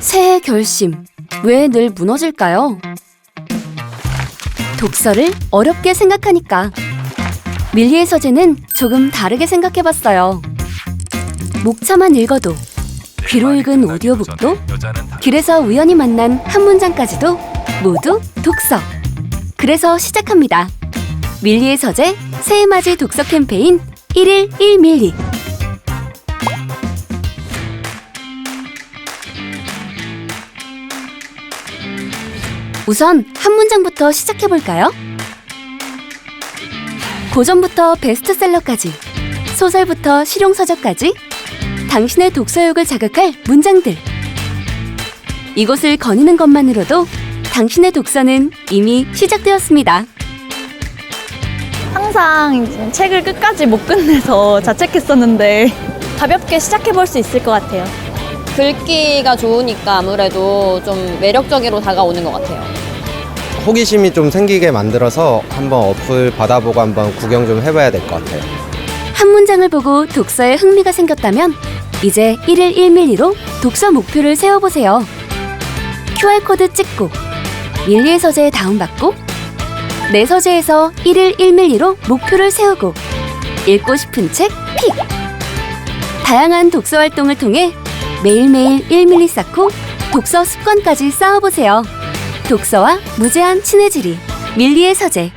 새해 결심. 왜 늘 무너질까요? 독서를 어렵게 생각하니까. 밀리의 서재는 조금 다르게 생각해봤어요. 목차만 읽어도, 귀로 읽은 오디오북도, 길에서 우연히 만난 한 문장까지도 모두 독서. 그래서 시작합니다. 밀리의 서재 새해맞이 독서 캠페인 1일 1밀리. 우선 한 문장부터 시작해볼까요? 고전부터 베스트셀러까지, 소설부터 실용서적까지, 당신의 독서욕을 자극할 문장들. 이곳을 거니는 것만으로도 당신의 독서는 이미 시작되었습니다. 항상 책을 끝까지 못 끝내서 자책했었는데 가볍게 시작해 볼 수 있을 것 같아요. 글귀가 좋으니까 아무래도 좀 매력적으로 다가오는 것 같아요. 호기심이 좀 생기게 만들어서 한번 어플 받아보고 한번 구경 좀 해봐야 될 것 같아요. 한 문장을 보고 독서에 흥미가 생겼다면 이제 1일 1밀리로 독서 목표를 세워보세요. QR코드 찍고 밀리의 서재 다운받고 내 서재에서 1일 1밀리로 목표를 세우고 읽고 싶은 책 픽! 다양한 독서 활동을 통해 매일매일 1밀리 쌓고 독서 습관까지 쌓아보세요. 독서와 무제한 친해지리 밀리의 서재